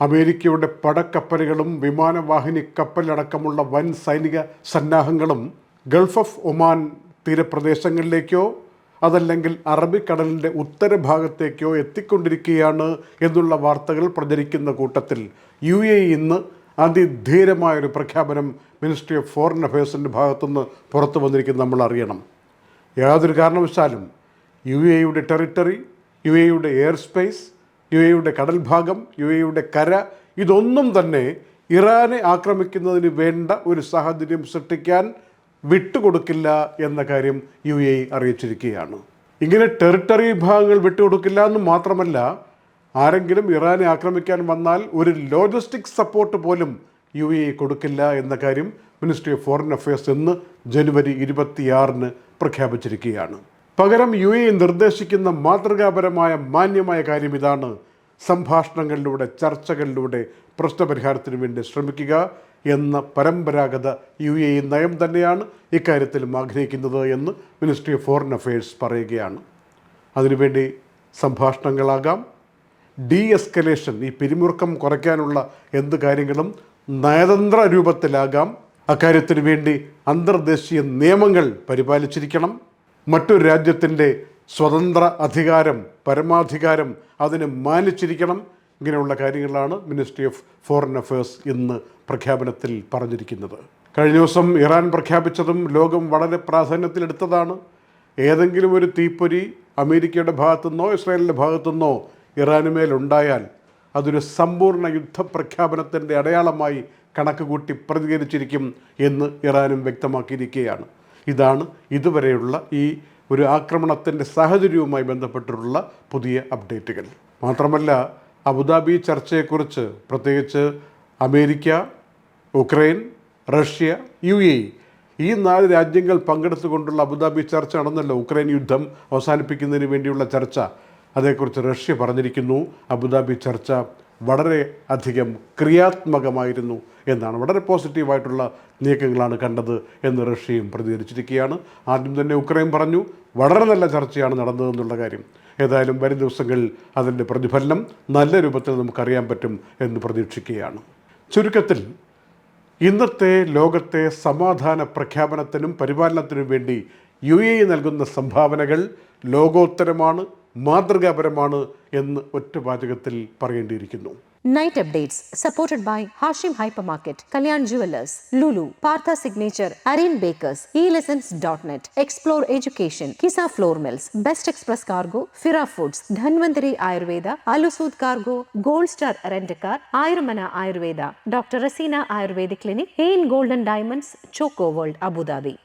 അമേരിക്കയുടെ പടക്കപ്പലുകളും വിമാനവാഹിനി കപ്പലടക്കമുള്ള വൻ സൈനിക സന്നാഹങ്ങളും ഗൾഫ് ഓഫ് ഒമാൻ തീരപ്രദേശങ്ങളിലേക്കോ അതല്ലെങ്കിൽ അറബിക്കടലിന്റെ ഉത്തരഭാഗത്തേക്കോ എത്തിക്കൊണ്ടിരിക്കുകയാണ് എന്നുള്ള വാർത്തകൾ പ്രചരിക്കുന്ന കൂട്ടത്തിൽ. യു എ ഇന്ന് അതിധീരമായൊരു പ്രഖ്യാപനം മിനിസ്ട്രി ഓഫ് ഫോറിൻ അഫയേഴ്സിന്റെ ഭാഗത്തുനിന്ന് പുറത്തു വന്നിരിക്കുന്നത് നമ്മൾ അറിയണം. യാതൊരു കാരണവശാലും യു എയുടെ ടെറിട്ടറി യു എയുടെ എയർ സ്പേസ് യു എയുടെ കടൽഭാഗം യു എയുടെ കര ഇതൊന്നും തന്നെ ഇറാനെ ആക്രമിക്കുന്നതിന് വേണ്ട ഒരു സാഹചര്യം സൃഷ്ടിക്കാൻ വിട്ടുകൊടുക്കില്ല എന്ന കാര്യം യു എ അറിയിച്ചിരിക്കുകയാണ്. ഇങ്ങനെ ടെറിട്ടറി ഭാഗങ്ങൾ വിട്ടുകൊടുക്കില്ല എന്ന് മാത്രമല്ല ആരെങ്കിലും ഇറാനെ ആക്രമിക്കാൻ വന്നാൽ ഒരു ലോജിസ്റ്റിക് സപ്പോർട്ട് പോലും യു എ കൊടുക്കില്ല എന്ന കാര്യം മിനിസ്ട്രി ഓഫ് ഫോറിൻ അഫയേഴ്സ് ഇന്ന് ജനുവരി ഇരുപത്തിയാറിന് പ്രഖ്യാപിച്ചിരിക്കുകയാണ്. പകരം യു എ നിർദ്ദേശിക്കുന്ന മാതൃകാപരമായ മാന്യമായ കാര്യം ഇതാണ്. സംഭാഷണങ്ങളിലൂടെ ചർച്ചകളിലൂടെ പ്രശ്നപരിഹാരത്തിന് വേണ്ടി ശ്രമിക്കുക എന്ന പരമ്പരാഗത യു എ നയം തന്നെയാണ് ഇക്കാര്യത്തിലും ആഗ്രഹിക്കുന്നത് എന്ന് മിനിസ്ട്രി ഓഫ് ഫോറിൻ അഫയേഴ്സ് പറയുകയാണ്. അതിനുവേണ്ടി സംഭാഷണങ്ങളാകാം. ഡി എസ്കലേഷൻ ഈ പിരിമുറുക്കം കുറയ്ക്കാനുള്ള എന്ത് കാര്യങ്ങളും നയതന്ത്ര രൂപത്തിലാകാം. അക്കാര്യത്തിന് വേണ്ടി അന്തർദേശീയ നിയമങ്ങൾ പരിപാലിച്ചിരിക്കണം. മറ്റൊരു രാജ്യത്തിന്റെ സ്വതന്ത്ര അധികാരം പരമാധികാരം അതിനെ മാനിച്ചിരിക്കണം. ഇങ്ങനെയുള്ള കാര്യങ്ങളാണ് മിനിസ്ട്രി ഓഫ് ഫോറിൻ അഫയേഴ്സ് ഇന്ന് പ്രഖ്യാപനത്തിൽ പറഞ്ഞിരിക്കുന്നത്. കഴിഞ്ഞ ദിവസം ഇറാൻ പ്രഖ്യാപിച്ചതും ലോകം വളരെ പ്രാധാന്യത്തിലെടുത്തതാണ്. ഏതെങ്കിലും ഒരു തീപ്പൊരി അമേരിക്കയുടെ ഭാഗത്തുനിന്നോ ഇസ്രായേലിന്റെ ഭാഗത്തുനിന്നോ ഇറാനുമേലുണ്ടായാൽ അതൊരു സമ്പൂർണ യുദ്ധപ്രഖ്യാപനത്തിന്റെ അടയാളമായി കണക്ക് കൂട്ടി പ്രതികരിച്ചിരിക്കും എന്ന് ഇറാനും വ്യക്തമാക്കിയിരിക്കുകയാണ്. ഇതാണ് ഇതുവരെയുള്ള ഈ ഒരു ആക്രമണത്തിന്റെ സാഹചര്യവുമായി ബന്ധപ്പെട്ടിട്ടുള്ള പുതിയ അപ്ഡേറ്റുകൾ. മാത്രമല്ല അബുദാബി ചർച്ചയെക്കുറിച്ച് പ്രത്യേകിച്ച് America Ukraine Russia U A ഈ നാല് രാജ്യങ്ങൾ പങ്കെടുത്തുകൊണ്ടുള്ള അബുദാബി ചർച്ച നടന്നല്ലോ. ഉക്രൈൻ യുദ്ധം അവസാനിപ്പിക്കുന്നതിന് വേണ്ടിയുള്ള ചർച്ച. അതേക്കുറിച്ച് റഷ്യ പറഞ്ഞിരിക്കുന്നു. അബുദാബി ചർച്ച വളരെ അധികം ക്രിയാത്മകമായിരുന്നു എന്നാണ്. വളരെ പോസിറ്റീവായിട്ടുള്ള നീക്കങ്ങളാണ് കണ്ടത് എന്ന് റഷ്യയും പ്രതികരിച്ചിരിക്കുകയാണ്. ആദ്യം തന്നെ ഉക്രൈൻ പറഞ്ഞു വളരെ നല്ല ചർച്ചയാണ് നടന്നതെന്നുള്ള കാര്യം. ഏതായാലും വരും ദിവസങ്ങളിൽ അതിന്റെ പ്രതിഫലനം നല്ല രൂപത്തിൽ നമുക്കറിയാൻ പറ്റും എന്ന് പ്രതീക്ഷിക്കുകയാണ്. ചുരുക്കത്തിൽ ഇന്നത്തെ ലോകത്തെ സമാധാന പ്രഖ്യാപനത്തിനും പരിപാലനത്തിനും വേണ്ടി യു എ നൽകുന്ന സംഭാവനകൾ ലോകോത്തരമാണ്. മാതൃകാപരമാണ് എന്ന് ഒറ്റ വാചകത്തിൽ പറയേണ്ടിയിരിക്കുന്നു Night updates supported by Hashim Hypermarket, Kalyan Jewelers, Lulu, Partha Signature, Aryan Bakers, eLessons.net, Explore Education, Kisa Floor Mills, Best Express Cargo, Fira Foods, Dhanvantari Ayurveda, Alusud Cargo, Gold Star Rent a Car, Ayurmana Ayurveda, Dr. Rasina Ayurvedic Clinic, Hain Golden Diamonds, Choco World, Abu Dhabi.